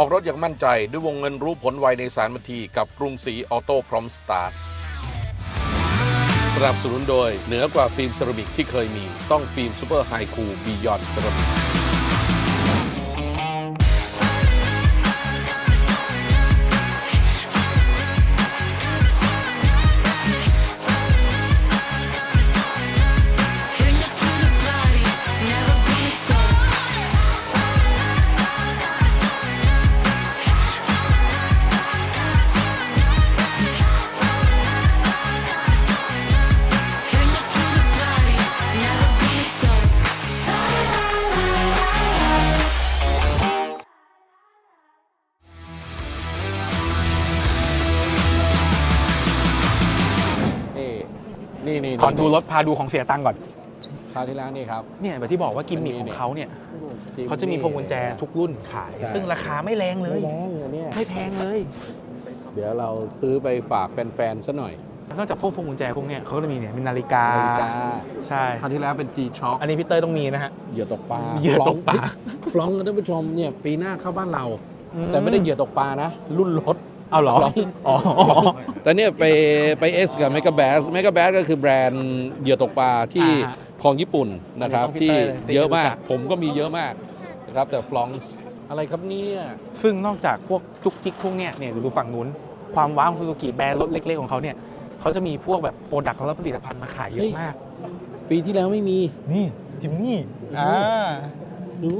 ออกรถอย่างมั่นใจด้วยวงเงินรู้ผลไวในสารบันทีกับกรุงศรีออโต้พร้อมสตาร์ทสนับสนุนโดยเหนือกว่าฟิล์มเซรามิกที่เคยมีต้องฟิล์มซูเปอร์ไฮคูบียอนเซรามิก รถพาดูของเสียตังค์ก่อน คราวที่แล้วนี่ครับ เนี่ยแบบที่บอกว่ากิมมิคของเขาเนี่ยเขาจะมีพวงกุญแจทุกรุ่นขาย ใช่ ซึ่งราคาไม่แรงเลยไม่แรงอันเนี้ยไม่แพงเลย เดี๋ยวเราซื้อไปฝากแฟนๆซะหน่อยนอกจากพวกพวงกุญแจพวกเนี้ยเขาก็จะมีเนี่ยมีนาฬิกา นาฬิกาใช่ คราวที่แล้วเป็น G Shock อันนี้พี่เต้ยต้องมีนะฮะ เหยื่อตกปลาเหยื่อตกปลา ฟลองนะท่านผู้ชมเนี่ยปีหน้าเข้าบ้านเรา แต่ไม่ได้เหยื่อตกปลานะ รุ่นรถ เอาเหรอฟลองอ๋อ แต่เนี่ยไปไปเอสกับเมกาแบสเมกาแบสก็คือแบรนด์เหยื่อตกปลาที่อ่าฮะของญี่ปุ่นนะครับต้องพี่ที่เต้ยเลยเยอะมากรู้จัก ผมก็มีเยอะมากนะครับ แต่ฟลองอะไรครับเนี่ยซึ่งนอกจากพวกจุกจิกพวกเนี้ยเนี่ยดูฝั่งนู้น ความว้าวของซูซูกิแบรนด์รถเล็กๆของเขาเนี่ยเขาจะมีพวกแบบโปรดักต์และผลิตภัณฑ์มาขายเยอะมาก ปีที่แล้วไม่มี นี่จิมมี่อ่า ดู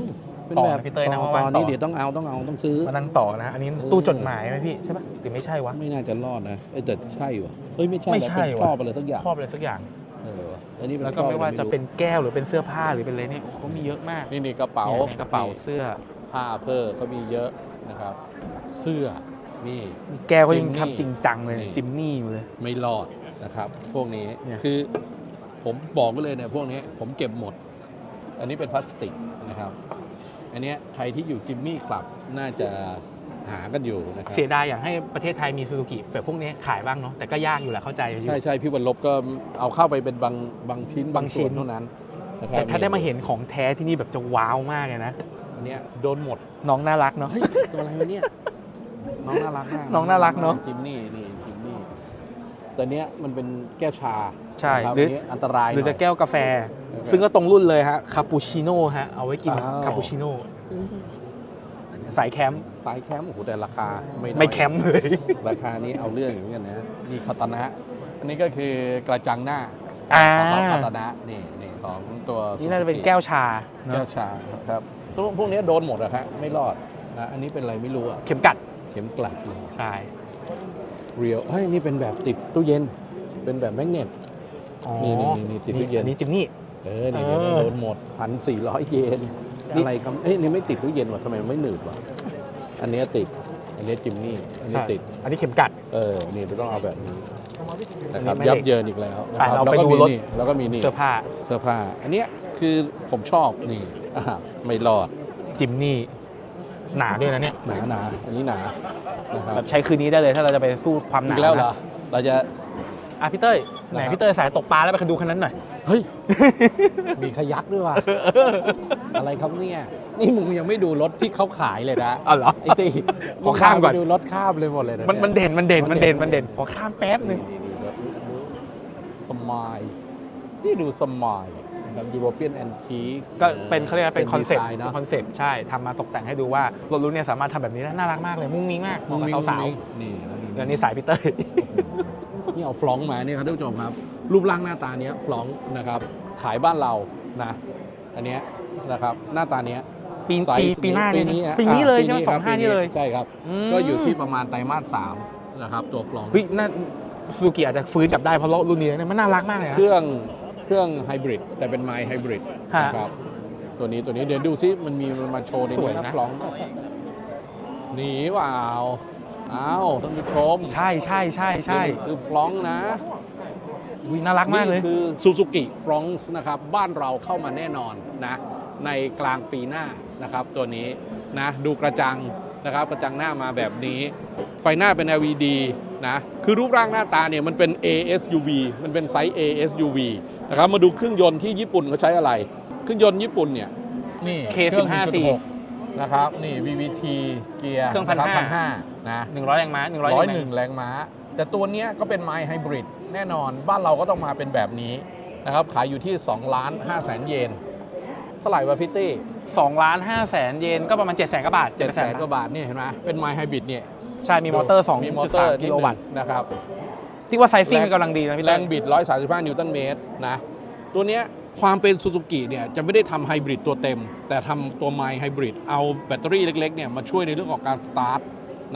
เป็นต่อแบบนะพี่เต้ยนะต่อว่างๆต่อนี่เดี๋ยวต้องเอาต้องเอาต้องซื้อ มานั่งต่อนะฮะอันนี้เออตู้จดหมายไหมพี่ใช่ปะหรือไม่ใช่วะ ไม่น่าจะรอดนะเอ้ยแต่ใช่วะเฮ้ยไม่ใช่ไม่ใช่แล้ววะชอบอะไรสักอย่างครอบอะไรสักอย่าง เอออันนี้เป็นแล้วก็ชอบไม่ว่าอรจะเป็นแก้วหรือเป็นเสื้อผ้าหรือเป็นอะไรเนี่ยโอ้เขามีเยอะมากนี่นี่กระเป๋าเนี่ยกระเป๋าเสื้อ ผ้าเพอเขามีเยอะนะครับ เสื้อนี่ แก้วก็ยังจิมมี่ทำจริงจังเลย นี่ จิมนี่อยู่เลย ไม่รอดนะครับ พวกนี้เนี่ย คือผมบอกไว้เลยเนี่ยพวกนี้ผมเก็บหมด อันนี้เป็นพลาสติกนะครับ อันเนี้ยใครที่อยู่จิมมี่คลับน่าจะหากันอยู่นะครับ เสียดายอยากให้ประเทศไทยมีซูซูกิแบบพวกนี้ขายบ้างเนาะแต่ก็ยากอยู่แหละเข้าใจอยู่ใช่ใช่พี่วันลบก็เอาเข้าไปเป็นบางบางชิ้นบางชิ้นส่วเท่านั้นนะครับแต่ถ้าได้มาเห็นของแท้ที่นี่แบบจะว้าวมากเลยนะอันเนี้ยโดนหมดน้องน่ารักเนาะเฮ้ยตัวอะไรวะเนี่ยน้องน่ารักมากน้องน่ารักเนอะจิมนี่นี่จิมนี่ แต่เนี้ยมันเป็นแก้วชาใช่นะครับหรือนนี้อันตรายหรือจะน่ย แก้วกาแฟแก้วกาแฟซึ่งก็ตรงรุ่นเลยฮะคาปูชิโน่ฮะเอาไว้กินอ้าว คาปูชิโน่สายแคมป์สายแคมป์โอ้โหแต่ราคาไม่น้อยไม่แคมป์เลย ราคานี้เอาเรื่องอยู่เหมือนกันนะนี่คาตานะ อันนี้ก็คือกระจังหน้าอ่าของคาตานะนี่นี่ของตัวนี่น่าจะเป็น Suzuki แก้วชาเนแก้วอะชาครับตัวพวกนี้โดนหมดอะครับไม่รอดนะอันนี้เป็นอะไรไม่รู้อะเข็มกัดเข็มกลัดเลยใช่ เรียวเฮ้ยนี่เป็นแบบติดตู้เย็น เป็นแบบแมกเนต อ๋อนี่นี่นี่ติดตู้เย็น อันนี้จิมนี่ เออนี่เออ โดนหมดพันสี่ร้อยเยนนี่อะไรครับเอ้ยนี่ไม่ติดตู้เย็นวะทำไมมันไม่หนืดวะอันเนี้ยติด อันเนี้ยจิมนี่อันนี้ใช่ติด อันนี้เข็มกัด เออ นี่ไม่ต้องเอาแบบนี้นะครับอันนี้ไม่ยับเหล็กเยินอีกแล้วนะคไปรับเราแล้วไปก็ดูมีรถ นี่แล้วก็มีนี่เสื้อผ้าเสื้อผ้า อันเนี้ยคือผมชอบนี่อ่าไม่รอดจิมนี่ หนาด้วยนะเนี่ยหนาหนาอันนี้หนานะครับแบบใช้คืนนี้ได้เลยถ้าเราจะไปสู้ความหอีนากแล้วเหรอเราจะอะพี่เต้ยไหนนะครับพี่เต้ยสายตกปลาแล้วไปดูคันนั้นหน่อยเฮ้ยมีขยักด้วยว่ะอะไรครับเนี่ยนี่มึงยังไม่ดูรถที่เขาขายเลยนะอ๋อเหรอไอ้ตีขอข้ามก่อนงพไปดูรถข้ามเลยหมดเลยนะมันยมันเด่นมันเด่นมันเด่นมัมันนเด่เด่นนขอข้ามแป๊บหนึ่งนี่นี่นี่สมายนี่ดูสมาย นะครับยูโรเปียนแอนทีก็เป็นเขาเรียกว่าเป็นคอนเซ็ปต์เนาะคอนเซ็ปต์ใช่ทำมาตกแต่งให้ดูว่ารถรุ่นเนี้สามารถทำแบบนี้ได้น่ารักมากเลย มุ้งมิ้งมากเหมาะกับสาวนี่ๆเดี๋ยวนี้สายพี่เต้ยนี่เอาฟลองก์มาเนี่ยครับท่านผู้ชมครับ รูปร่างหน้าตาเนี้ยฟลองก์นะครับ ขายบ้านเรานะอันเนี้ยนะครับหน้าตาเนี้ยปีไซปีส์ปีหน้าปีนี้นี้นะอะปีนี้เลยอะใช่ไหมปีสองห้าปีนี่เลย ใช่ครับอืมก็อยู่ที่ประมาณไตรมาสสามนะครับตัวฟลองก์เฮ้ยน่าซูซูกิอาจจะฟื้นกลับได้เพราะรถรุ่นนี้เนี่ยมันน่ารักมากเลยนะ เครื่อง เครื่องไฮบริดแต่เป็นไมล์ไฮบริดฮะนะครับตัวนี้ตัวนี้เดี๋ยวดูซิมันมีมันมาโชว์ในสวยนี้นะ นะฟลองก์หนีเปล่าอ้าวท่านผู้ชมใช่ใช่ใช่ใช่นี่คือฟลองก์นะอุ๊ยน่ารักมากเลย นี่คือซูซูกิฟรองส์นะครับ บ้านเราเข้ามาแน่นอนนะ ในกลางปีหน้านะครับ ตัวนี้นะ ดูกระจัง นะครับกระจังหน้ามาแบบนี้ ไฟหน้าเป็น LED นะคือรูปร่างหน้าตาเนี่ยมันเป็น ASUV มันเป็นไซส์ ASUV นะครับมาดูเครื่องยนต์ที่ญี่ปุ่นเขาใช้อะไร เครื่องยนต์ญี่ปุ่นเนี่ยนี่ K15C 1.6นะครับนี่ VVT เกียร์เครื่องพัน1,500ห้านะ100แรงม้า100ร้อยหนึ่งแรงม้า แต่ตัวเนี้ยก็เป็นไมล์ไฮบริดแน่นอนบ้านเราก็ต้องมาเป็นแบบนี้นะครับขายอยู่ที่2ล้าน5แสนเยน เท่าไหร่วะพี่ตี้2ล้าน5แสนเยนก็ประมาณ7แสนกว่าบาทเจ็ดแสน700,000กว่าบาทเนี่ยเห็นไหมเป็นไมล์ไฮบริดเนี่ยใช่มีมอเตอร์มีมอเตอร์2.3กิโลวัตต์นะครับที่ว่าไซซิ่งแรงกำลังดีนะพี่แรเต้งบิด 135 นิวตันเมตรนะตัวเนี้ยความเป็นซูซูกิเนี่ยจะไม่ได้ทำไฮบริดตัวเต็ม แต่ทำตัวไมล์ไฮบริดเอาแบตเตอรี่เล็กๆเนี่ยมาช่วยในเรื่องของการสตาร์ท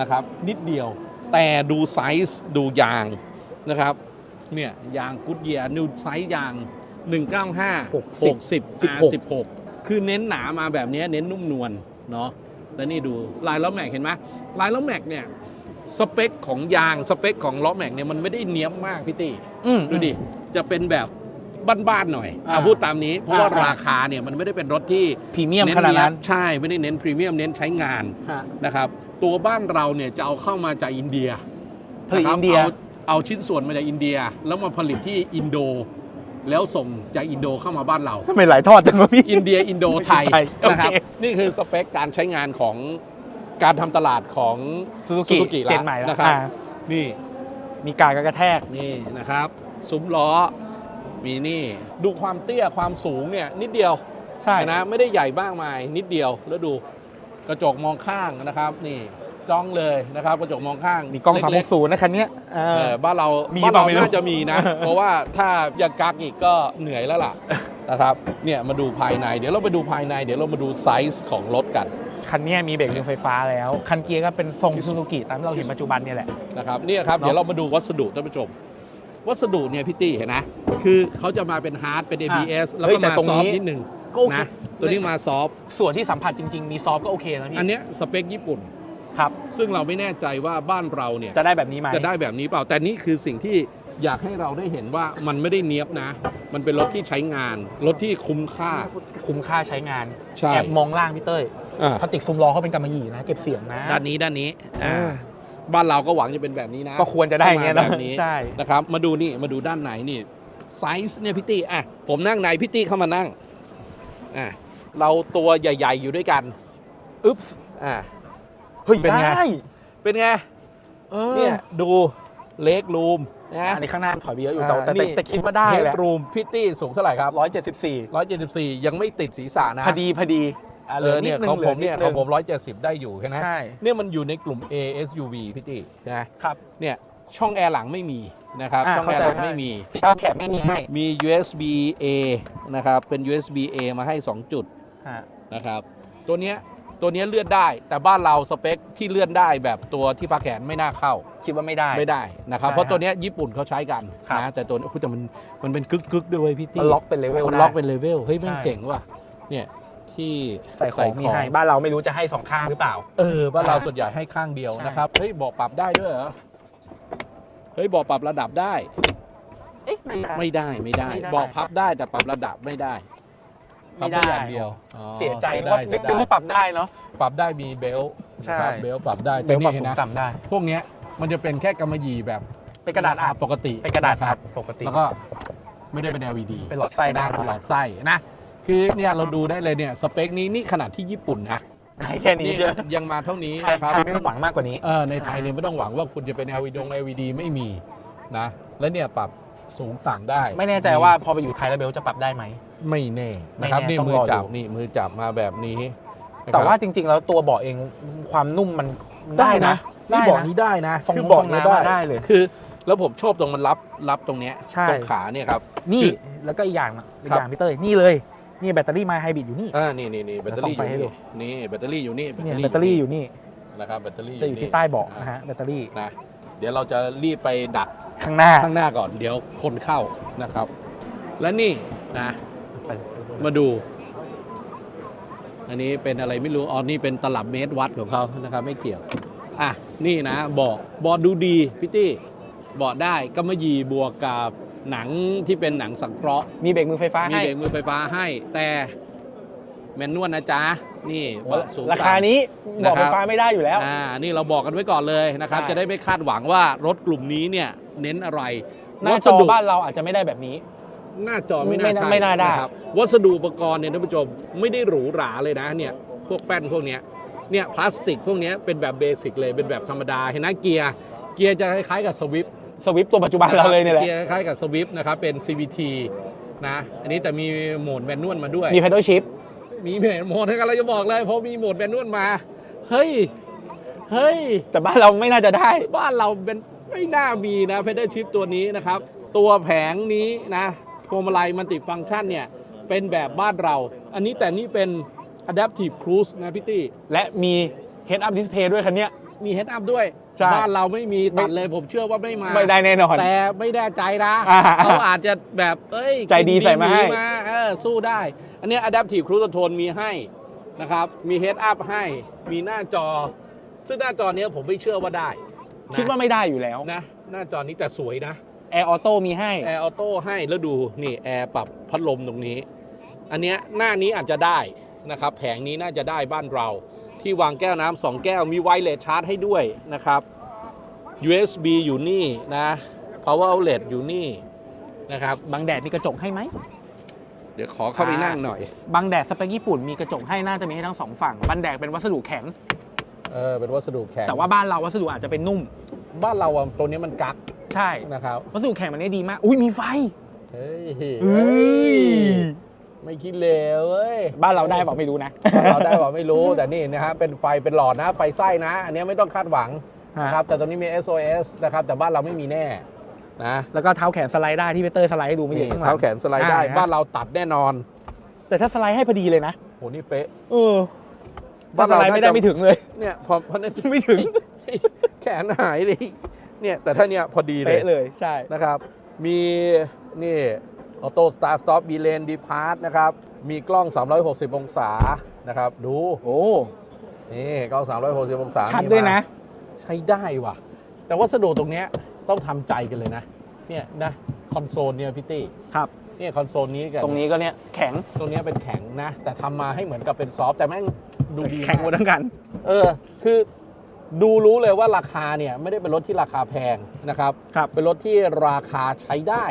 นะครับนิดเดียว แต่ดูไซส์ดูยางนะครับเนี่ยยางกุดเยียนิวไซส์ยาง 195 60 16 คือเน้นหนามาแบบเนี้ยเน้นนุ่มนวลเนาะแล้วนี่ดูลายล้อแม็กเห็นไหมลายล้อแม็กเนี่ยสเปคของยางสเปคของล้อแม็กเนี่ยมันไม่ได้เนี้ยบมากพี่ตี้อืมดูดิ จะเป็นแบบบ้านๆหน่อยอ่าอะพูดตามนี้ เพราะว่าอ่าราคาเนี่ยมันไม่ได้เป็นรถที่พรีเมียมขนาดนั้นเใช่ไม่ได้เน้นพรีเมียมเน้นใช้งานฮะนะครับตัวบ้านเราเนี่ยจะเอาเข้ามาจากอินเดียผลิตะครับอินเดียาเอาชิ้นส่วนมาจากอินเดีย แล้วมาผลิตที่อินโด แล้วส่งจากอินโดเข้ามาบ้านเรา ทำไมหลายทอดจังวะพี่ อินเดียอินโดไทยไทยนะครับโอเค นี่คือสเปคการใช้งานของการทำตลาดของ Suzuki Suzuki ละเจนใหม่แล้วนะครับ อ่านี่มีการกระแทก นี่นะครับ ซุ้มล้อมีนี่ดูความเตี้ยความสูงเนี่ยนิดเดียว ใช่นะไม่ได้ใหญ่มากมายนิดเดียวแล้วดูกระจกมองข้างนะครับนี่ จ้องเลยนะครับกระจกมองข้างมีกล้องเล็ๆ360นะคันเนี้ยเอเอออบ้านเรามีบ้านเราเปล่าไม่รู้น่าจะมีนะ เพราะว่าถ้าอยากกักอีกก็เหนื่อยแล้วล่ะนะครับเนี่ยมาดูภายใน เดี๋ยวเราไปดูภายใน เดี๋ยวเรามาดูไซส์ของรถกันคันเนี้ยมีเบรกมือไฟฟ้าแล้ว คันเกียร์ก็เป็นทรงซูซูกิตามที่เราเห็นปัจจุบันเนี่ยแหละนะครับเนี่ยครับเนอะเดี๋ยวเรามาดูวัสดุท่านผู้ชม วัสดุเนี่ยพี่ตี้เห็นนะคือเขาจะมาเป็นฮาร์ดเป็น ABS แล้วเฮ้ก็ยแต่มาตรงซอฟนี้ต์นิดนึงก็โอเคนะตัวนี้มาซอฟต์ส่วนที่สัมผัสจริง ๆ มีซอฟต์ก็โอเคนะพี่อันเนี้ยสเปคญี่ปุ่น ครับซึ่งเราไม่แน่ใจว่าบ้านเราเนี่ยจะได้แบบนี้ไหมจะได้แบบนี้เปล่าแต่นี่คือสิ่งที่อยากให้เราได้เห็นว่ามันไม่ได้เนี้ยบนะ มันเป็นรถที่ใช้งาน รถที่คุ้มค่า คุ้มค่าใช้งานใช่แอบมองล่างพี่เต้ยอ่าพลาสติกซุ้มล้อเขาเป็นกำมะหยี่นะ เก็บเสียงนะ ด้านนี้ด้านนี้อ่าอ่าบ้านเราก็หวังจะเป็นแบบนี้นะ ก็ควรจะได้อย่างเงี้ยแบเนาะบนี้ใช่นะครับ มาดูนี่มาดูด้านไหนนี่ไซส์เนี่ยพี่ตี้อะผมนั่งในพี่ตี้เข้ามานั่งอะเราตัวใหญ่ ๆ อยู่ด้วยกันอึ๊บอะ เฮ้ยเป็นไง ด้เป็นไงเออ เนี่ยดูเล็กรูมนะอันนี้ข้างหน้าถอยไปเยอะอยู่อ่าแต่แต่นี่ แต่คิดว่าได้เฮแหดละรูมพี่ตี้สูงเท่าไหร่ครับร้อยเจ็ดสิบสี่174 ยังไม่ติดศีรษะนะพอดีพอดีะเออเนี่ยหลืของผมเนี่ยหขลืองผม170 ได้อยู่แค่นั้นใช่เนี่ยมันอยู่ในกลุ่ม A SUV พี่ตี้นะครับ เนี่ยช่องแอร์หลังไม่มีนะครับอ่าช่องแอร์หลังเข้าใจ ไม่มีข้าวแขกไม่มีให้มี USB A นะครับ เป็น USB A มาให้ 2 จุดฮะนะครับ ตัวเนี้ย ตัวเนี้ยเลื่อนได้ แต่บ้านเราสเปคที่เลื่อนได้แบบตัวที่ปาแขนไม่น่าเข้า คิดว่าไม่ได้ ไม่ได้นะครับใช่เพราะตัวเนี้ยญี่ปุ่นเขาใช้กันครับนะแต่ตัวนี้อุ๊ยแต่มันมันเป็นกึกกึกๆด้วยเวยพี่ตี้มันล็อกเป็นเลเวลมันได้ล็อกเป็นเลเวลเฮ้ยแม่งใช่เจ๋งว่ะเนี่ยที่ใส่ของมีให้บ้านเราไม่รู้จะให้สองข้างหรือเปล่า เออบ้านเราอ่าส่วนใหญ่ให้ข้างเดียวใช่นะครับเฮ้ยบอกปรับได้ด้วยเหรอเฮ้ยบอกปรับระดับได้เอ๊ะไม่ได้ไม่ได้ไม่ได้ไม่ได้ บอกพับได้แต่ปรับระดับไม่ได้ ไม่ได้ปรับอย่างเดียวอ๋อเสียใจได้ว่านึกได้นึกว่าปรับได้เนาะ ปรับได้มีเบลต์ใช่ นะครับเบลต์ปรับได้เบแต่ลปรับนี่สูงนะต่ำได้ พวกเนี้ยมันจะเป็นแค่กำมะหยี่แบบเป็นกระดาษอัดปกติเป็นกระดาษคอัรัดบปกติแล้วก็ไม่ได้เป็น LED เป็นหลอดไส้ได้เป็นหลอดไส้นะ คือเนี่ยเราดูได้เลยเนี่ยสเปคนี้นี่ขนาดที่ญี่ปุ่นนะให้แค่นี้นี่เชื่อยังมาเท่านี้ไทยนะครับไทยไม่ต้องหวังมากกว่านี้ เออในไทยเนี่ยไม่ต้องหวังว่าคุณจะเป็น LED ดง LED ไม่มีนะ แล้วเนี่ยปรับ สูงต่างได้ไม่แน่ใจว่าพอไปอยู่ไทยแล้วเบลจะปรับได้ไหม ไม่แน่นะครับไม่แน่นี่ต้องมือรอดู จับนี่มือจับมาแบบนี้นะครับแต่ว่าจริง ๆ แล้วตัวเบาะเองความนุ่มมันได้นะได้นี่นะเบอกนี้ได้นะฟองคือเบอกฟองนี้น้ำมาได้เลย คือ แล้วผมชอบตรงมันรับรับตรงเนี้ยใช่ ตรงขาเนี่ยครับ นี่คือแล้วก็อีกอย่างนะอีกครับอย่างพี่เต้ยนี่เลย นี่แบตเตอรี่ไมล์ไฮบริดอยู่นี่ อ่านี่นี่นี่แบตเตอรี่อส่องไฟให้ยู่ดูนี่นี่แบตเตอรี่อยู่นี่เนี่ยแบตเตอรี่อยู่นี่นะครับแบตเตอรี่จะอยู่ที่ใต้เบาะนะฮะแบตเตอรี่ นะเดี๋ยวเราจะรีบไปดัก ข้างหน้า ข้างหน้าก่อนเดี๋ยวคนเข้านะครับ และนี่นะไปมาดู อันนี้เป็นอะไรไม่รู้อ๋อนี่เป็นตลับเมตรวัดของเขานะครับ ไม่เกี่ยวอะนี่นะเบาะเบาะดูดีพี่ตี้เบาะได้ก็มายีบวกกับหนังที่เป็นหนังสังเคราะห์มีเบรกมือไฟฟ้ามีให้ เบรกมือไฟฟ้าให้ แต่แมนนวลนะจ๊ะ นี่โอ้เบาะสูงราคาต่ำนี้บอกนะครับไฟฟ้าไม่ได้อยู่แล้ว อ่านี่เราบอกกันไว้ก่อนเลยนะครับ ใช่ จะได้ไม่คาดหวังว่ารถกลุ่มนี้เนี่ยเน้นอะไรหน้าวัจสอดุบ้านเราอาจจะไม่ได้แบบนี้ หน้าจอไม่ไม่น่าน่าใช่ไม่น่าได้ะครับวัสดุอุปกรณ์เนี่ยท่านผู้ชมไม่ได้หรูหราเลยนะเนี่ยพวกแป้นพวกเนี้ยเนี่ยพลาสติกพวกเนี้ยเป็นแบบเบสิกเลยเป็นแบบธรรมดาเห็นไหมเกียร์เกียร์จะคล้ายๆกับสวิฟ สวิฟตัวปัจจุบันเราเลยเนี่ยแหละ เกียร์คล้ายๆกับสวิฟนะครับ เป็น CVT นะ อันนี้แต่มีโหมดแมนนวลมาด้วย มี pedal shift มีโหมดให้กันเราจะบอกเลยเพราะมีโหมดแมนนวลมา เฮ้ย เฮ้ย แต่บ้านเราไม่น่าจะได้ บ้านเราเป็นไม่น่ามีนะเพด a l ชิพตัวนี้นะครับ ตัวแผงนี้นะพวงมาลัยมันติฟังก์ชันเนี่ย เป็นแบบบ้านเรา อันนี้แต่นี่เป็น adaptive cruise นะพี่ตี้ และมี head up display ด้วยคันเนี้ย มี head up ด้วย ใช่ บ้านเราไม่มีตัดเลยผมเชื่อว่าไม่มา ไม่ได้แน่นอน แต่ไม่แน่ใจนะอ่าเขาอาจจะแบบ เอ้ยใจดีใส่มาให้กินดีเออสู้ได้ อันเนี้ย adaptive cruise control มีให้นะครับ มี head up ให้ มีหน้าจอ ซึ่งหน้าจอเนี้ยผมไม่เชื่อว่าได้นะคิดว่าไม่ได้อยู่แล้วนะ หน้าจอนี้แต่สวยนะ Air Auto มีให้ แอร์ออโต้ให้แล้วดูนี่แอร์ปรับพัดลมตรงนี้ อันเนี้ยหน้านี้อาจจะได้นะครับ แผงนี้น่าจะได้บ้านเรา ที่วางแก้วน้ำสองแก้วมีไวเลสชาร์จให้ด้วยนะครับ USB อยู่นี่นะ power outlet อยู่นี่นะครับ บางแดดมีกระจกให้ไหม เดี๋ยวขอเข้าไปนั่งหน่อย บางแดดสเปคญี่ปุ่นมีกระจกให้น่าจะมีให้ทั้งสองฝั่งบางแดดเป็นวัสดุแข็ง เออเป็นวัสดุแข็งแต่ว่าบ้านเราวัสดุอาจจะเป็นนุ่ม บ้านเราอะตัวนี้มันกักใช่นะครับวัสดุแข็งมันนี้ดีมาก อุ้ยมีไฟเฮ้ยเฮ้ย ไม่คิดเลวเว้ยบ้านเราได้เปล่าไม่รู้นะ เราได้บอกไม่รู้แต่นี่นะฮะเป็นไฟเป็นหลอดนะ ไฟไส้นะ อันนี้ไม่ต้องคาดหวังนะครับแต่ตรงนี้มี SOS นะครับแต่บ้านเราไม่มีแน่นะแล้วก็เท้าแขนสไลด์ได้ที่เปเตอร์สไลด์ให้ดูไม่นี่เห็นข้างหลัง เท้าแขนสไลด์ได้ อ่าบ้านเราตัดแน่นอนแต่ถ้าสไลด์ให้พอดีเลยนะโหนี่เป๊ะ เออบ้านสไลด์ไม่ได้ไม่ถึงเลย เนี่ยพอพอเนี่ยไม่ถึง แขนหายเลยเนี่ยแต่ถ้าเนี่ยพอดีเลยเป๊ะเลยใช่นะครับ มีนี่ ออโต้สตาร์สต็อปบีเลนดีพาร์ตนะครับ มีกล้อง 360 องศานะครับ ดู โอ้นี่กล้อง 360 องศาชัดมีด้วยนะมาใช้ได้ว่ะ แต่วัสดุตรงเนี้ยต้องทำใจกันเลยนะ เนี่ยนะ คอนโซลเนี่ยพี่ตี้ครับเนี่ยคอนโซลนี้กันตรงนี้ก็เนี่ยแข็งตรงเนี้ยเป็นแข็งนะ แต่ทำมาให้เหมือนกับเป็นซอฟต์แต่แม่งดูดีแข็งหมดทั้งกัน เออ คือดูรู้เลยว่าราคาเนี่ยไม่ได้เป็นรถที่ราคาแพงนะครับครับเป็นรถที่ราคาใช้ได้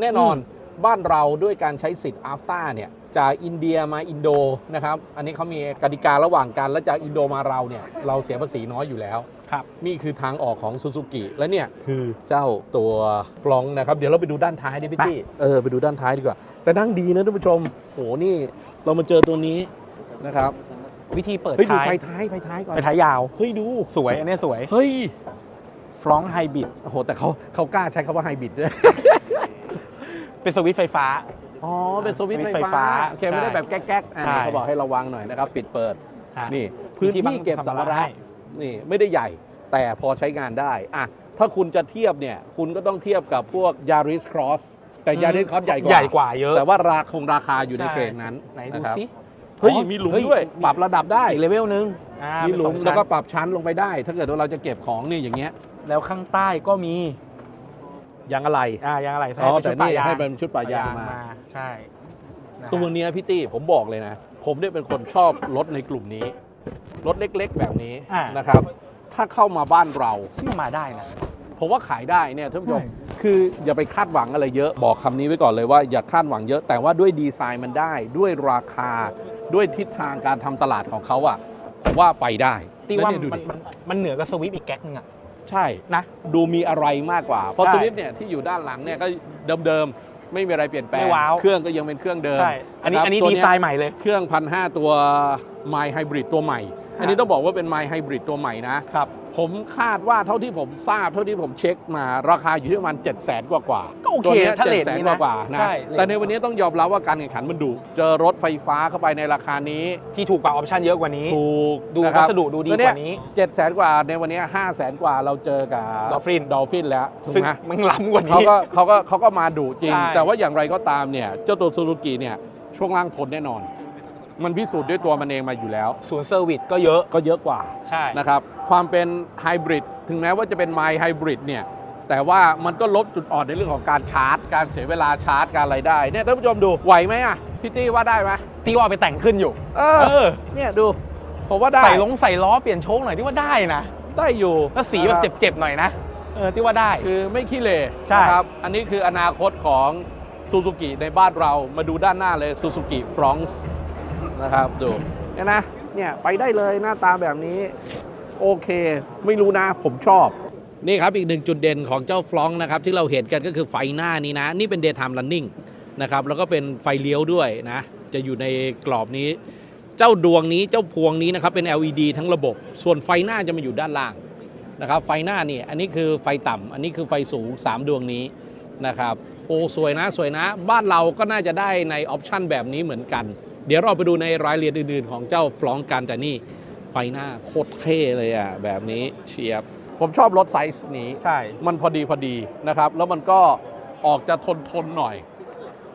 แน่นอน บ้านเราด้วยการใช้สิทธิ์อัฟตาเนี่ยจากอินเดียมาอินโดนะครับอันนี้เขามีกติการะหว่างกันแล้วจากอินโดมาเราเนี่ยเราเสียภาษีน้อยอยู่แล้วครับนี่คือทางออกของซูซูกิและเนี่ยคือเจ้าตัวฟลองก์นะครับ เดี๋ยวเราไปดูด้านท้ายดิพี่ตี้เออไปดูด้านท้ายดีกว่า แต่นั่งดีนะท่านผู้ชมโหนี่เรามาเจอตัวนี้นะครับวิธีเปิดเฮ้ยดูท้ายไฟท้ายไฟท้ายก่อนไฟท้ายยาวเฮ้ยดูสวยอันเนี้ยสวยเฮ้ยฟรองไฮบริดโอ้โหแต่เขาเขากล้าใช้คำว่าไฮบริดด้วย เป็นสวิตช์ไฟฟ้า อ๋อ เป็นสวิตช์สวิตช์ไฟไฟฟ้าฟ้าโอเคไม่ได้แบบแก๊กๆอ่าใช่เขาบอกให้ระวังหน่อยนะครับ ปิดเปิด ฮะนี่ พื้นมีที่ที่เก็บบังสัมภาสัมภาระระ นี่ไม่ได้ใหญ่แต่พอใช้งานได้อะถ้าคุณจะเทียบเนี่ย คุณก็ต้องเทียบกับพวก Yaris Cross แต่ Yaris Cross ใหญ่กว่าใหญ่กว่าเยอะแต่ว่าราคงราคาอยู่ในใช่เกรดนั้นไหนนะดูครับสิเฮ้ยอ๋อมีหลุมเฮ้ยด้วย ปรับระดับได้ อีกเลเวลนึงอ่ามีมีหลุมแล้วก็ปรับชั้นลงไปได้ ถ้าเกิดว่าเราจะเก็บของนี่อย่างเงี้ย แล้วข้างใต้ก็มี ยางอะไรอ่ายางอะไรอ๋อเป็นชุดปะแต่นี่ยางให้เป็นชุดปะยางมาใช่นะฮะตัวเนี้ยพี่ตี้ผมบอกเลยนะ ผมเนี่ยเป็นคนชอบรถในกลุ่มนี้รถเล็กๆ แบบนี้อ่านนะครับ ถ้าเข้ามาบ้านเราซึ่งมาได้นะผมว่าขายได้เนี่ยท่านผู้ชมใช่คืออย่าไปคาดหวังอะไรเยอะบอกคำนี้ไว้ก่อนเลยว่าอย่าคาดหวังเยอะ แต่ว่าด้วยดีไซน์มันได้ ด้วยราคาด้วยทิศทางการทำตลาดของเขาอะผมว่าไปได้ตีว่าแล้เนี่ยดูมันดิมันมันเหนือกับสวิฟอีกแก๊กนึงอะ ใช่นะดูมีอะไรมากกว่า เพราะใช่สวิฟเนี่ยที่อยู่ด้านหลังเนี่ยก็เดิมๆ ไม่มีอะไรเปลี่ยนแปลง ไม่ว้าว เครื่องก็ยังเป็นเครื่องเดิมใช่ อันนี้ะครับอันนี้ตัวดีเยไซน์ใหม่เลย เครื่องพันห้าตัว My Hybrid ตัวใหม่ อันนี้ต้องบอกว่าเป็น My Hybrid ตัวใหม่นะ ครับ ผมคาดว่าเท่าที่ผมทราบเท่าที่ผมเช็คมาราคาอยู่ที่ประมาณ7 0 0 0 0 0กว่ากว่าๆก็โอเคตัวนี้ยถ้าเรท700,000นี้กนะว่ากว่าๆนะใช่แต่ในวันนี้ต้องยอมรับว่าการแข่งขันมันดุเจอรถไฟฟ้าเข้าไปในราคานี้ ที่ถูกกว่าออปชั่นเยอะกว่านี้ถูกดูนะครัวับสดุดูดีกว่านี้เจ็ดแสนกว่าในวันนี้ห้าแสนกว่าเราเจอกับ Dolphin ดอลฟินแล้วถูกซึ่งไหมมันล้ำกว่าเขานี้ก็เขาก็เขาก็มาดุจริงใช่แต่ว่าอย่างไรก็ตามเนี่ยเจ้าตัวซูซูกิเนี่ยช่วงล่างทนแน่นอน มันพิสูจน์ด้วยตัวมันเองมาอยู่แล้วศูนย์เซอร์วิสก็เยอะก็เยอะกว่าใช่นะครับ ความเป็นไฮบริดถึงแม้ว่าจะเป็นไมล์ไฮบริดเนี่ยแต่ว่ามันก็ลดจุดอ่อนในเรื่องของการชาร์จ การเสียเวลาชาร์จการอะไรได้เนี่ยท่านผู้ชมดูไหวไหมอะพี่ตี้ว่าได้ไหมที่ว่าเอาไปแต่งขึ้นอยู่ เอเอออ เนี่ยดูผมว่าได้ใส่ลงใส่ล้อเปลี่ยนโชคหน่อยที่ว่าได้นะได้อยู่แล้วสีแบบเจ็บๆหน่อยนะเออที่ว่าได้ คือไม่ขี้เหร่ใช่ นะครับอันนี้คืออนาคตของซูซูกิในบ้านเรามาดูด้านหน้าเลยซูซูกิฟรองส์นะครับดูเนี่ยนะเนี่ยไปได้เลยหน้าตาแบบนี้ โอเค ไม่รู้นะ ผมชอบ นี่ครับอีกหนึ่งจุดเด่นของเจ้าฟลองนะครับที่เราเห็นกันก็คือไฟหน้านี้นะ นี่เป็น daytime running นะครับแล้วก็เป็นไฟเลี้ยวด้วยนะ จะอยู่ในกรอบนี้ เจ้าดวงนี้เจ้าพวงนี้นะครับเป็น LED ทั้งระบบ ส่วนไฟหน้าจะมาอยู่ด้านล่างนะครับไฟหน้านี่อันนี้คือไฟต่ำอันนี้คือไฟสูง 3 ดวงนี้นะครับโอ้สวยนะสวยนะ บ้านเราก็น่าจะได้ในออปชันแบบนี้เหมือนกัน เดี๋ยวเราไปดูในรายละเอียดอื่นๆ ของเจ้าฟลองกันแต่นี่ ไฟหน้าโคตรเท่เลยอะแบบนี้เชียบ ผมชอบรถไซส์นี้ ใช่ มันพอดีพอดีนะครับ แล้วมันก็ออกจะทนทนๆหน่อย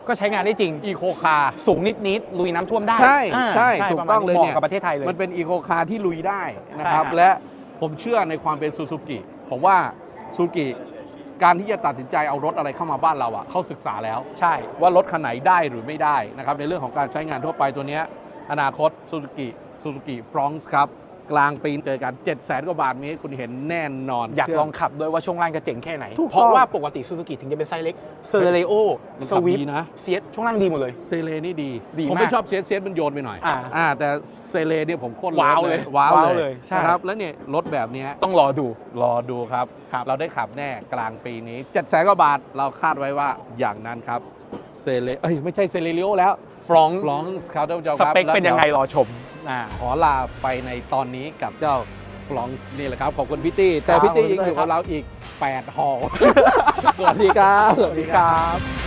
ก็ใช้งานได้จริง อีโคคาสูงนิดๆลุยน้ำท่วมได้ใช่อ่าใช่ถูกประมาณต้องเลยเหมาะเนี่ยกับประเทศไทยเลย มันเป็นอีโคคาร์ที่ลุยได้นะครับ ใช่ครับ และผมเชื่อในความเป็นซูซูกิผมว่าซูซูกิการที่จะตัดสินใจเอารถอะไรเข้ามาบ้านเราอะเขาศึกษาแล้ว ใช่ ว่ารถคันไหนได้หรือไม่ได้นะครับในเรื่องของการใช้งานทั่วไปตัวเนี้ยอนาคตซูซูกิ ซูซูกิฟรองส์ครับ กลางปีเจอกัน 7 0 0 0 0กว่าบาทนี้คุณเห็นแน่นอน อยากเครื่ลองขับด้วยว่าช่วงล่างจะเจ๋งแค่ไหน ถูกต้อง เพราะว่าปกติซูซูกิถึงจะเป็นไซส์เล็กเซอร์เรโอมันสขับวิฟดีนะ เซียช่วงล่างดีหมดเลย เซเลนี่ดี ดีผมมากไม่ชอบเซียสเซียสมันโยนไปหน่อยอ่าแต่เซเลเนี่ยผมโคตรว้าวลิฟเลยว้าวว้าวเลเลยยใช่ นะครับแล้วเนี่ยรถแบบเนี้ย ต้องรอดู รอดูครับ ครับ เราได้ขับแน่กลางปีนี้7จ็ดแสนกว่าบาท เราคาดไว้ว่าอย่างนั้นครับ เซเลเอ้ย ไม่ใช่เซเลเลียแล้วฟรองฟลองส์ครับท่านผู้ชมสครับเปคเป็นยังไงแล้วรอชมอ่า ขอลาไปในตอนนี้กับเจ้าฟลองส์นี่แหละครับ ขอบคุณพี่ตี้ แต่ครับพี่ตี้ขอบคุณยังอยู่ครักับบเราอีก 8หอสวัสดีครับ สวัสดีครับ